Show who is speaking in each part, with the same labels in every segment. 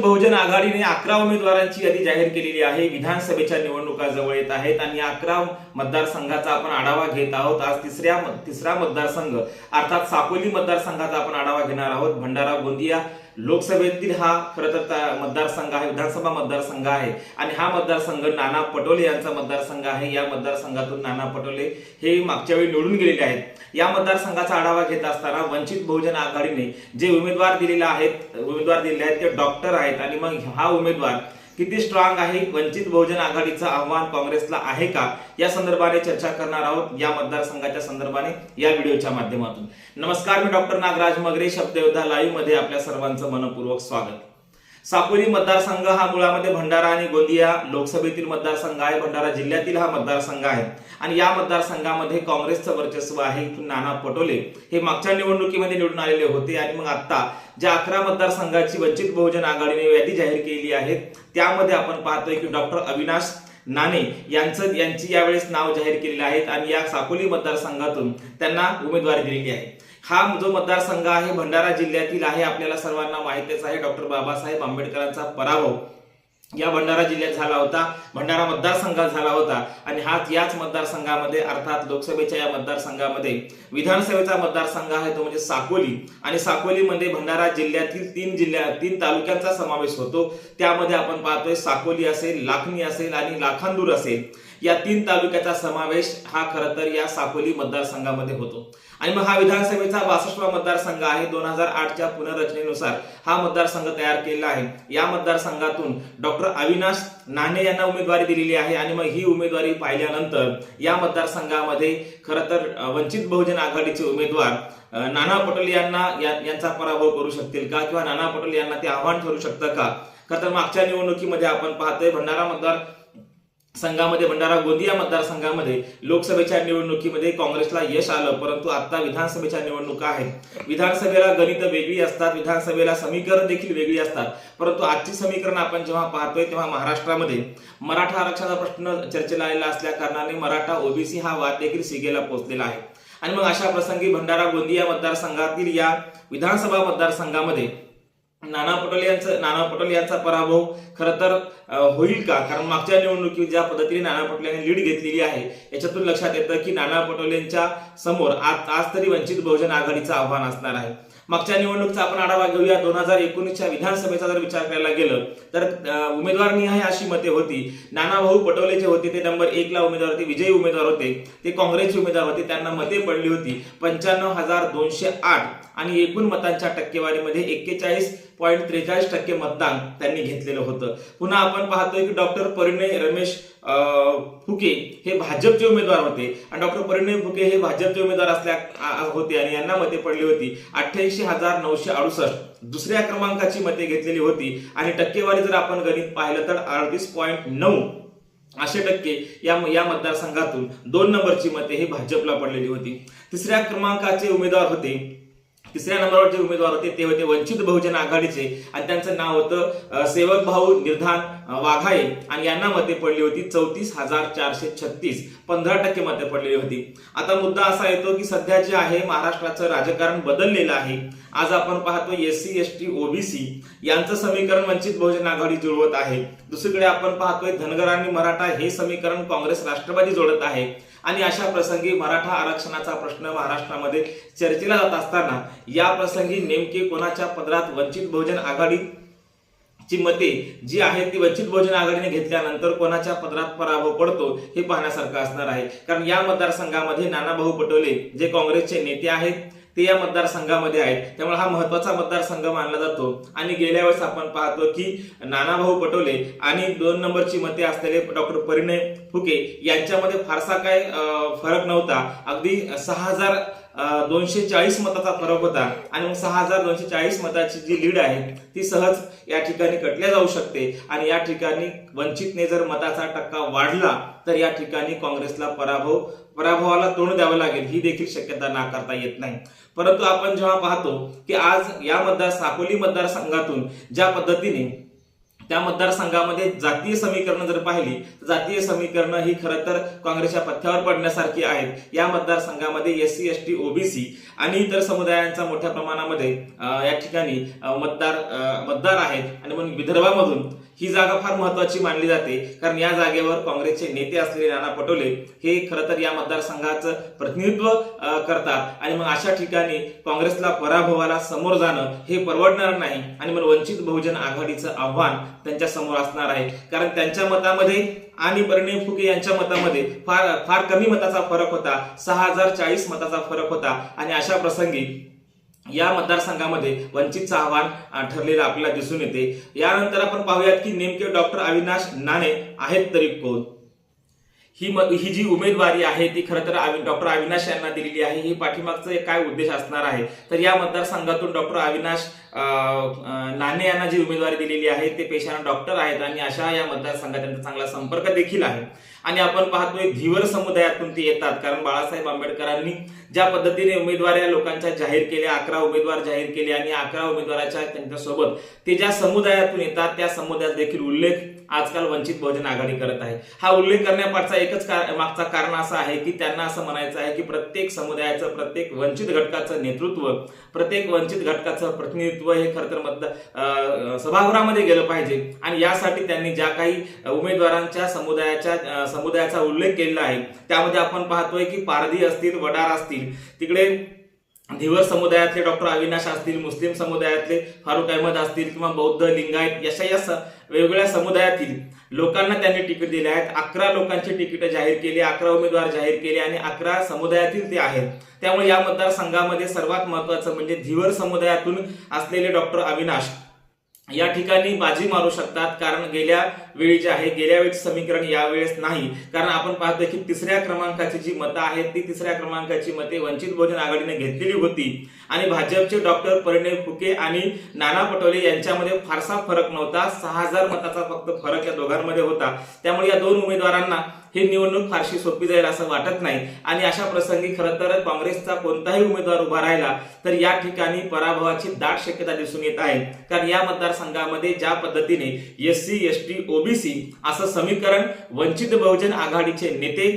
Speaker 1: बहुजन आघाडीने अकरा उमेदवारांची यादी जाहीर केलेली आहे. विधानसभेच्या निवडणुका जवळ येत आहेत आणि अकरा मतदारसंघाचा आपण आढावा घेत आहोत. आज तिसऱ्या तिसरा मतदारसंघ अर्थात साकोली मतदारसंघाचा आपण आढावा घेणार आहोत. भंडारा गोंदिया लोकसभेतील हा खरं तर मतदारसंघ आहे विधानसभा मतदारसंघ आहे. आणि हा मतदारसंघ नाना पटोले यांचा मतदारसंघ आहे. या मतदारसंघातून नाना पटोले हे मागच्या वेळी निवडून गेलेले आहेत. या मतदारसंघाचा आढावा घेत असताना वंचित बहुजन आघाडीने जे उमेदवार दिलेले आहेत उमेदवार दिलेले आहेत ते डॉक्टर आहेत. आणि मग हा उमेदवार किती स्ट्रॉंग आहे वंचित बहुजन आघाडीचं आव्हान काँग्रेसला आहे का? या संदर्भाने चर्चा करणार आहोत या मतदारसंघाच्या संदर्भाने या व्हिडिओच्या माध्यमातून. नमस्कार मी डॉक्टर नागराज मगरे शब्दयोद्धा लाईव्हमध्ये आपल्या सर्वांचं मनपूर्वक स्वागत. साकोली मतदारसंघ हा मुळामध्ये भंडारा आणि गोंदिया लोकसभेतील मतदारसंघ आहे. भंडारा जिल्ह्यातील हा मतदारसंघ आहे. आणि या मतदारसंघामध्ये काँग्रेसचं वर्चस्व आहे नाना पटोले. हे मागच्या निवडणुकीमध्ये निवडून आलेले होते आणि मग आता ज्या अकरा मतदारसंघाची वंचित बहुजन आघाडीने यादी जाहीर केली आहे त्यामध्ये आपण पाहतोय की डॉक्टर अविनाश नाणे यांचं यांची यावेळेस नाव जाहीर केलेलं आहे. आणि या साकोली मतदारसंघातून त्यांना उमेदवारी दिलेली आहे. हा जो मतदारसंघ आहे भंडारा जिल्ह्यातील आहे आपल्याला सर्वांना माहितीच आहे. डॉक्टर बाबासाहेब आंबेडकरांचा पराभव या भंडारा जिल्ह्यात झाला होता. भंडारा मतदारसंघात झाला होता. आणि हाच याच मतदारसंघामध्ये अर्थात लोकसभेच्या या मतदारसंघामध्ये विधानसभेचा मतदारसंघ आहे तो म्हणजे साकोली. आणि साकोलीमध्ये भंडारा जिल्ह्यातील तीन जिल्ह्या तीन तालुक्यांचा समावेश होतो. त्यामध्ये आपण पाहतोय साकोली असेल लाखनी असेल आणि लाखांदूर असेल. या तीन तालुक्याचा समावेश हा खरं तर या साकोली मतदारसंघामध्ये होतो. आणि मग हा विधानसभेचा बासष्टवा मतदारसंघ आहे. दोन हजार आठच्या पुनर्रचनेनुसार हा मतदारसंघ तयार केलेला आहे. या मतदारसंघातून डॉक्टर अविनाश नाणे यांना उमेदवारी दिलेली आहे. आणि मग ही उमेदवारी पाहिल्यानंतर या मतदारसंघामध्ये खरं तर वंचित बहुजन आघाडीचे उमेदवार नाना पटोले यांना यांचा पराभव करू शकतील का? किंवा नाना पटोले यांना ते आव्हान ठरू शकतं का? खरं तर मागच्या निवडणुकीमध्ये आपण पाहतोय भंडारा मतदार संघामध्ये भंडारा गोंदिया मतदारसंघामध्ये लोकसभेच्या निवडणुकीमध्ये काँग्रेसला यश आलं परंतु आता विधानसभेच्या निवडणुका आहेत. विधानसभेला गणित वेगळी असतात विधानसभेला समीकरण देखील वेगळी असतात. परंतु आजची समीकरण आपण जेव्हा पाहतोय तेव्हा महाराष्ट्रामध्ये मराठा आरक्षणाचा प्रश्न चर्चेला आलेला असल्या कारणाने मराठा ओबीसी हा वाद देखील सिगेला पोहोचलेला आहे. आणि मग अशा प्रसंगी भंडारा गोंदिया मतदारसंघातील या विधानसभा मतदारसंघामध्ये नाना पटोले यांचं नाना पटोले यांचा पराभव खरं तर होईल का? कारण मागच्या निवडणुकीत ज्या पद्धतीने नाना पटोले यांनी लीड घेतलेली आहे याच्यातून लक्षात येतं की नाना पटोलेंच्या समोर आज आज तरी वंचित बहुजन आघाडीचं आव्हान असणार आहे. मागच्या निवडणुकीचा आपण आढावा घेऊया. दोन हजार एकोणीसच्या विधानसभेचा जर विचार करायला गेलं तर उमेदवार निहाय अशी मते होती. नाना भाऊ पटोले जे होते ते नंबर एक ला उमेदवार होते विजयी उमेदवार होते. ते काँग्रेसचे उमेदवार होते त्यांना मते पडली होती. पंच्याण्णव हजार दोनशे आठ आणि एकूण मतांच्या टक्केवारीमध्ये एक्केचाळीस पॉईंट त्रेचाळीस टक्के मतदान त्यांनी घेतलेलं होतं. पुन्हा आपण पाहतोय की डॉक्टर परिणय रमेश फुके हे भाजपचे उमेदवार होते. आणि डॉक्टर परिणय फुके हे भाजपचे उमेदवार असल्या होते आणि यांना मते पडली होती. अठ्ठ्याऐंशी हजार नऊशे अडुसष्ट दुसऱ्या क्रमांकाची मते घेतलेली होती. आणि टक्केवारी जर आपण गणित पाहिलं तर अडतीस पॉईंट नऊ असे टक्के या या मतदारसंघातून दोन नंबरची मते हे भाजपला पडलेली होती. तिसऱ्या क्रमांकाचे उमेदवार होते तिसऱ्या नंबरवर जे उमेदवार होते ते होते वंचित बहुजन आघाडीचे. आणि त्यांचं नाव होतं सेवक भाऊ निर्धान वाघाई वाघाळे. आणि यांना मते पडली होती चौतीस हजार चारशे छत्तीस. पंधरा टक्के मते पडलेली होती. आता मुद्दा असा येतो की सध्या जे आहे महाराष्ट्राचं राजकारण बदललेलं आहे. आज आपण पाहतो S C S T OBC यांचं समीकरण वंचित बहुजन आघाडी जुळवत आहे. दुसरीकडे आपण पाहतोय धनगर आणि मराठा हे समीकरण काँग्रेस राष्ट्रवादी जोडत आहे. आणि अशा प्रसंगी मराठा आरक्षणाचा प्रश्न महाराष्ट्रामध्ये चर्चेला जात असताना या प्रसंगी नेमके कोणाच्या पदरात वंचित बहुजन आघाडी ची मते जी आहेत ती वंचित बहुजन आघाडीने घेतल्यानंतर कोणाच्या पदरात पराभव पडतो हे पाहण्यासारखं असणार आहे. कारण या मतदारसंघामध्ये नानाभाऊ पटोले जे काँग्रेसचे नेते आहेत ते या मतदारसंघामध्ये आहेत. त्यामुळे हा महत्त्वाचा मतदारसंघ मानला जातो. आणि गेल्या वेळेस आपण पाहतो की नानाभाऊ पटोले आणि दोन नंबरची मते असलेले डॉक्टर परिणय फुके यांच्यामध्ये फारसा काय फरक नव्हता. अगदी सहा हजार दोनशे चाळीस मताचा फरक होता. आणि मग सहा हजार दोनशे चाळीस मताची जी लीड आहे ती सहज या ठिकाणी कटल्या जाऊ शकते. आणि या ठिकाणी वंचितने जर मताचा टक्का वाढला तर या ठिकाणी काँग्रेसला पराभव पराभवाला तोंड द्यावं लागेल ही देखील शक्यता नाकारता येत नाही. परंतु आपण जेव्हा पाहतो की आज या मतदार साकोली मतदारसंघातून ज्या पद्धतीने त्या मतदारसंघामध्ये जातीय समीकरण जर पाहिली तर जातीय समीकरण ही खरं तर काँग्रेसच्या पथ्यावर पडण्यासारखी आहेत. या मतदारसंघामध्ये S C S T OBC आणि इतर समुदायांचा मोठ्या प्रमाणामध्ये या ठिकाणी मतदार मतदार आहेत. आणि म्हणून विदर्भामधून ही जागा फार महत्वाची मानली जाते. कारण या जागेवर काँग्रेसचे नेते असलेले नाना पटोले हे खरं तर या मतदारसंघाचं प्रतिनिधित्व करतात. आणि मग अशा ठिकाणी काँग्रेसला पराभवाला समोर जाणं हे परवडणार नाही. आणि मग वंचित बहुजन आघाडीचं आव्हान त्यांच्यासमोर असणार आहे. कारण त्यांच्या मतामध्ये आणि परिणय फुके यांच्या मतामध्ये फार फार कमी मताचा फरक होता. सहा हजार चाळीस मताचा फरक होता. आणि अशा प्रसंगी या मतदारसंघामध्ये वंचितचं आव्हान ठरलेलं आपल्याला दिसून येते. यानंतर आपण पाहूयात की नेमके डॉक्टर अविनाश नाणे आहेत तरी कोण? ही म- ही जी उमेदवारी आहे ती खरं तर डॉक्टर अविनाश यांना दिलेली आहे. ही पाठीमागचा एक काय उद्देश असणार आहे? तर या मतदारसंघातून डॉक्टर अविनाश नाणे यांना जी उमेदवारी दिलेली आहे ते पेशानं डॉक्टर आहेत आणि अशा या मतदारसंघात त्यांचा चांगला संपर्क देखील आहे. आणि आपण पाहतोय धीवर समुदायातून ते येतात. कारण बाळासाहेब आंबेडकरांनी ज्या पद्धतीने उमेदवार या लोकांच्या जाहीर केल्या अकरा उमेदवार जाहीर केले आणि अकरा उमेदवाराच्या त्यांच्यासोबत ते ज्या समुदायातून येतात त्या समुदायात देखील उल्लेख आजकाल वंचित बहुजन आघाडी करत आहे. हा उल्लेख करण्यापाठचा एकच कार- मागचा कारण असं आहे की त्यांना असं म्हणायचं आहे की प्रत्येक समुदायाचं प्रत्येक वंचित घटकाचं नेतृत्व प्रत्येक वंचित घटकाचं प्रतिनिधित्व हे खरं तर मतदार अं, सभागृहामध्ये गेलं पाहिजे. आणि यासाठी त्यांनी ज्या काही उमेदवारांच्या समुदायाच्या समुदायाचा उल्लेख केलेला आहे त्यामध्ये आपण पाहतोय की पारधी असतील वडार असतील तिकडे धिवर समुदायातले डॉक्टर अविनाश असतील मुस्लिम समुदायातले फारुख अहमद असतील किंवा बौद्ध लिंगायत अशा या वेगवेगळ्या समुदायातील लोकांना त्यांनी तिकीट दिले आहेत. अकरा लोकांची तिकीट जाहीर केली अकरा उमेदवार जाहीर केले आणि अकरा समुदायातील ते आहेत. त्यामुळे या मतदारसंघामध्ये सर्वात महत्वाचं म्हणजे धीवर समुदायातून असलेले डॉक्टर अविनाश. या ठिकाणी बाजी मारू शकतात कारण गेल्या वेळी जे आहे गेल्या वेळेच समीकरण यावेळेस नाही. कारण आपण पाहतोय की तिसऱ्या क्रमांकाची जी मतं आहेत ती तिसऱ्या क्रमांकाची मते वंचित बहुजन आघाडीने घेतलेली होती. आणि भाजपचे डॉक्टर परिणय फुके आणि नाना पटोले यांच्यामध्ये फारसा फरक नव्हता. सहा हजार मताचा फक्त फरक या दोघांमध्ये होता. त्यामुळे या दोन उमेदवारांना ही निवडणूक फारशी सोपी जाईल असं वाटत नाही. आणि अशा प्रसंगी खरं तर काँग्रेसचा कोणताही उमेदवार उभा राहिला तर या ठिकाणी पराभवाची दाट शक्यता दिसून येत आहे. कारण या मतदारसंघामध्ये ज्या पद्धतीने S C S T OBC असं समीकरण वंचित बहुजन आघाडीचे नेते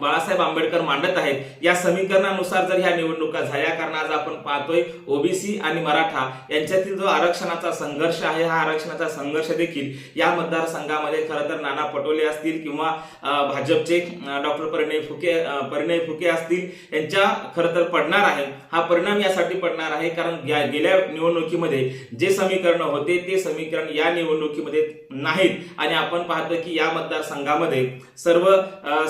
Speaker 1: बाळासाहेब आंबेडकर मांडत आहेत. या समीकरणानुसार जर ह्या निवडणुका झाल्या कारण आज आपण पाहतोय ओबीसी आणि मराठा यांच्यातील जो आरक्षणाचा संघर्ष आहे हा आरक्षणाचा संघर्ष देखील या मतदारसंघामध्ये खरं तर नाना पटोले असतील किंवा भाजपचे डॉक्टर परिणय फुके परिणय फुके असतील यांच्या खरं तर पडणार आहे. हा परिणाम यासाठी पडणार आहे कारण गेल्या निवडणुकीमध्ये जे समीकरण होते ते समीकरण या निवडणुकीमध्ये नाहीत. आणि आपण पाहतो की या मतदारसंघामध्ये सर्व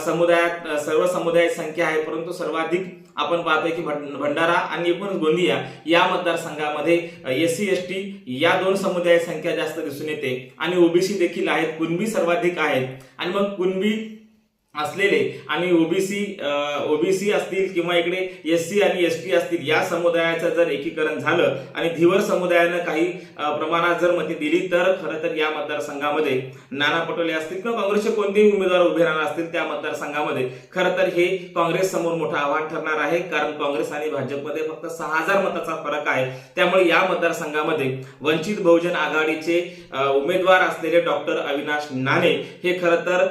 Speaker 1: समुदायात सर्व समुदाय संख्या आहे परंतु सर्वाधिक आपण पाहतोय की भंडारा आणि एकूण गोंदिया या मतदारसंघामध्ये एस सी एस टी या दोन समुदाय संख्या जास्त दिसून येते. आणि ओबीसी देखील आहेत कुणबी सर्वाधिक आहेत. आणि मग कुणबी असलेले आणि ओबीसी ओबीसी असतील किंवा इकडे एस सी आणि एस टी असतील या समुदायाचं जर एकीकरण झालं आणि धीवर समुदायानं काही प्रमाणात जर मते दिली तर खरं तर या मतदारसंघामध्ये नाना पटोले असतील किंवा काँग्रेसचे कोणतेही उमेदवार उभे राहणार असतील त्या मतदारसंघामध्ये खरं तर हे काँग्रेस समोर मोठं आव्हान ठरणार आहे. कारण काँग्रेस आणि भाजपमध्ये फक्त सहा हजार मताचा फरक आहे. त्यामुळे या मतदारसंघामध्ये वंचित बहुजन आघाडीचे उमेदवार असलेले डॉक्टर अविनाश नाणे हे खरं तर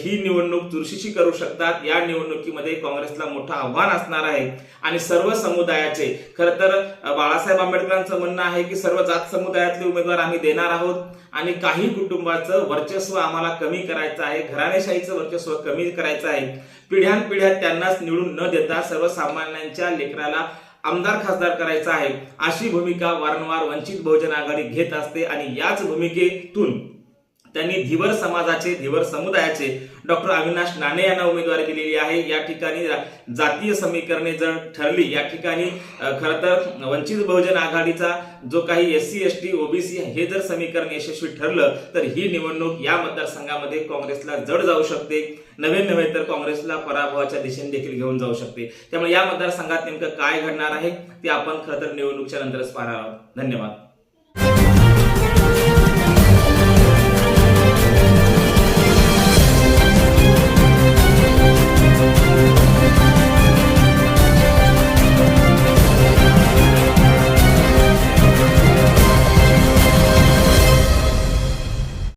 Speaker 1: ही निवडणूक चुरशीची करू शकतात. या निवडणुकीमध्ये काँग्रेसला मोठं आव्हान असणार आहे. आणि सर्व समुदायाचे खर तर बाळासाहेब आंबेडकरांचं म्हणणं आहे की सर्व जात समुदायातले उमेदवार आम्ही देणार आहोत. आणि काही कुटुंबाचं वर्चस्व आम्हाला कमी करायचं आहे. घराणेशाहीचं वर्चस्व कमी करायचं आहे. पिढ्यानपिढ्या त्यांनाच निवडून न देता सर्वसामान्यांच्या लेकराला आमदार खासदार करायचा आहे. अशी भूमिका वारंवार वंचित बहुजन आघाडी घेत असते. आणि याच भूमिकेतून त्यांनी धीवर समाजाचे धीवर समुदायाचे डॉक्टर अविनाश नाणे यांना उमेदवारी दिलेली आहे. या ठिकाणी जातीय समीकरणे जर ठरली या ठिकाणी खर तर वंचित बहुजन आघाडीचा जो काही S C S T OBC हे जर समीकरण यशस्वी ठरलं तर ही निवडणूक या मतदारसंघामध्ये काँग्रेसला जड जाऊ शकते. नवे नव्हे तर काँग्रेसला पराभवाच्या दिशेने देखील घेऊन जाऊ शकते. त्यामुळे या मतदारसंघात नेमकं काय घडणार आहे ते आपण खरं तर निवडणुकीच्या नंतरच पाहणार आहोत. धन्यवाद.